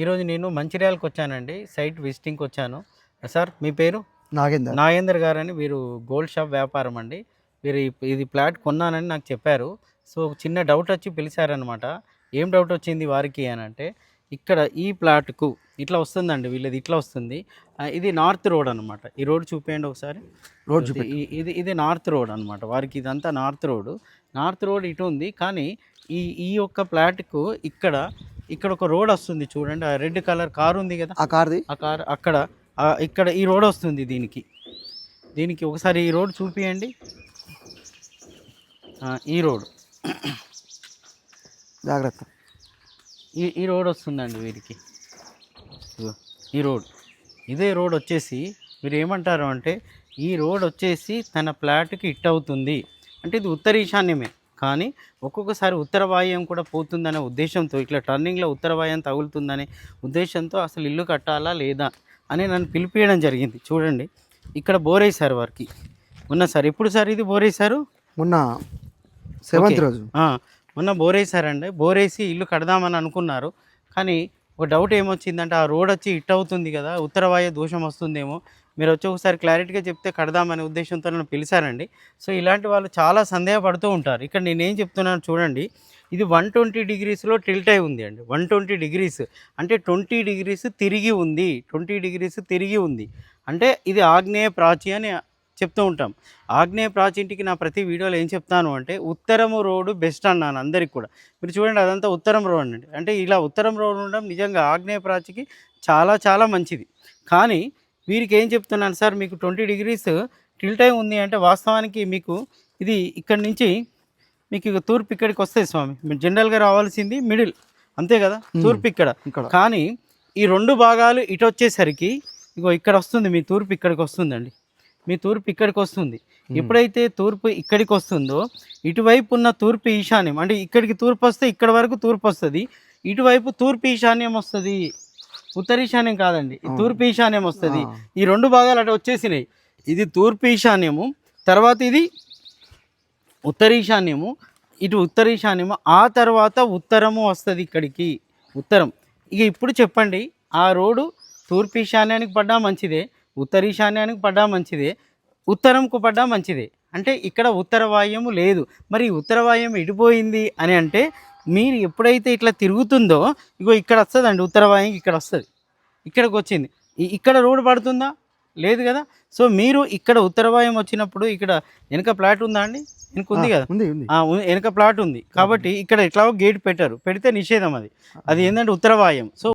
ఈరోజు నేను మంచిర్యాలకు వచ్చానండి సైట్ విజిటింగ్కి వచ్చాను. సార్ మీ పేరు? నాగేందర్. నాగేందర్ గారు అని వీరు గోల్డ్ షాప్ వ్యాపారం అండి. వీరు ఇది ప్లాట్ కొన్నానని నాకు చెప్పారు. సో చిన్న డౌట్ వచ్చి పిలిచారనమాట ఏం డౌట్ వచ్చింది వారికి అని అంటే ఇక్కడ ఈ ప్లాట్కు ఇట్లా వస్తుందండి వీళ్ళది ఇట్లా వస్తుంది. ఇది నార్త్ రోడ్ అనమాట ఈ రోడ్ చూపేయండి ఒకసారి. రోడ్ ఇది ఇది నార్త్ రోడ్ అనమాట వారికి ఇదంతా నార్త్ రోడ్. నార్త్ రోడ్ ఇటు ఉంది కానీ ఈ ఈ యొక్క ప్లాట్కు ఇక్కడ ఇక్కడ ఒక రోడ్ వస్తుంది చూడండి ఆ రెడ్ కలర్ కార్ ఉంది కదా? ఆ కార్ది? ఆ కార్ అక్కడ ఇక్కడ ఈ రోడ్ వస్తుంది దీనికి. దీనికి ఒకసారి ఈ రోడ్ చూపియండి. ఈ రోడ్. జాగ్రత్త. ఈ ఈ రోడ్ వస్తుందండి వీరికి. ఈ రోడ్. ఇదే రోడ్ వచ్చేసి మీరు ఏమంటారు అంటే ఈ రోడ్ వచ్చేసి తన ప్లాట్కి ఇట్ అవుతుంది. అంటే ఇది ఉత్తర ఈశాన్యమే కానీ ఒక్కొక్కసారి ఉత్తర వాయుం కూడా పోతుందనే ఉద్దేశంతో ఇట్లా టర్నింగ్లో ఉత్తర వాయుం తగులుతుందనే ఉద్దేశంతో అసలు ఇల్లు కట్టాలా లేదా అని నన్ను పిలిపియడం జరిగింది. చూడండి ఇక్కడ బోరేశారు వారికి. ఉన్న సార్ ఎప్పుడు సార్ ఇది బోరేశారు మొన్న సెవెంత్. రోజు. మొన్న బోరేసారండి బోరేసి ఇల్లు కడదామని అనుకున్నారు. కానీ ఒక డౌట్ ఏమొచ్చిందంటే ఆ రోడ్ వచ్చి ఇట్ అవుతుంది కదా ఉత్తరవాయు దోషం వస్తుందేమో. మీరు వచ్చి ఒకసారి క్లారిటీగా చెప్తే కడదామనే ఉద్దేశంతో నన్ను పిలిచారండి. సో ఇలాంటి వాళ్ళు చాలా సందేహపడుతూ ఉంటారు. ఇక్కడ నేనేం చెప్తున్నాను చూడండి. ఇది వన్ ట్వంటీ డిగ్రీస్లో టిల్ట్ అయి ఉంది అండి. వన్ ట్వంటీ డిగ్రీస్ అంటే ట్వంటీ డిగ్రీస్ తిరిగి ఉంది. ట్వంటీ డిగ్రీస్ తిరిగి ఉంది. అంటే ఇది ఆగ్నేయ ప్రాచి అని చెప్తూ ఉంటాం. ఆగ్నేయ ప్రాచింటికి నా ప్రతి వీడియోలో ఏం చెప్తాను అంటే ఉత్తరము రోడ్డు బెస్ట్ అన్నాను అందరికి కూడా. మీరు చూడండి అదంతా ఉత్తరం రోడ్ అండి. అంటే ఇలా ఉత్తరం రోడ్ ఉండడం నిజంగా ఆగ్నేయ ప్రాచికి చాలా చాలా మంచిది. కానీ వీరికి ఏం చెప్తున్నాను సార్ మీకు ట్వంటీ డిగ్రీస్ టిల్ట్ అయి ఉంది అంటే వాస్తవానికి మీకు ఇది ఇక్కడ నుంచి మీకు ఇక తూర్పు ఇక్కడికి వస్తాయి స్వామి. మీరు జనరల్గా రావాల్సింది మిడిల్. అంతే కదా? తూర్పు ఇక్కడ. ఇక్కడ. కానీ ఈ రెండు భాగాలు ఇటు వచ్చేసరికి ఇగో ఇక్కడ వస్తుంది మీ తూర్పు ఇక్కడికి వస్తుందండి. మీ తూర్పు ఇక్కడికి వస్తుంది. ఎప్పుడైతే తూర్పు ఇక్కడికి వస్తుందో ఇటువైపు ఉన్న తూర్పు ఈశాన్యం అంటే ఇక్కడికి తూర్పు వస్తే ఇక్కడ వరకు తూర్పు వస్తుంది. ఇటువైపు తూర్పు ఈశాన్యం వస్తుంది. ఉత్తర ఈశాన్యం కాదండి. తూర్పు ఈశాన్యం వస్తుంది. ఈ రెండు భాగాలు అటు వచ్చేసినాయి. ఇది తూర్పు ఈశాన్యము తర్వాత ఇది ఉత్తర ఈశాన్యము ఇటు ఉత్తర ఈశాన్యము ఆ తర్వాత ఉత్తరము వస్తుంది ఇక్కడికి. ఉత్తరం. ఇక ఇప్పుడు చెప్పండి ఆ రోడ్డు తూర్పు ఈశాన్యానికి పడ్డా మంచిదే. ఉత్తర ఈశాన్యానికి పడ్డా మంచిదే ఉత్తరంకు పడ్డా మంచిదే. అంటే ఇక్కడ ఉత్తర వాయుము లేదు. మరి ఉత్తర వాయుం ఇడిపోయింది అని అంటే మీరు ఎప్పుడైతే ఇట్లా తిరుగుతుందో ఇగో ఇక్కడ వస్తుందండి ఉత్తర వాయుం ఇక్కడ వస్తుంది. ఇక్కడికి వచ్చింది. ఇక్కడ రోడ్డు పడుతుందా? లేదు కదా. సో మీరు ఇక్కడ ఉత్తర వాయుం వచ్చినప్పుడు ఇక్కడ వెనక ప్లాట్ ఉందా అండి? వెనక ఉంది కదా. వెనక ప్లాట్ ఉంది. కాబట్టి ఇక్కడ ఎట్లాగో గేట్ పెట్టారు. పెడితే నిషేధం అది. అది ఏంటంటే ఉత్తర వాయుం సో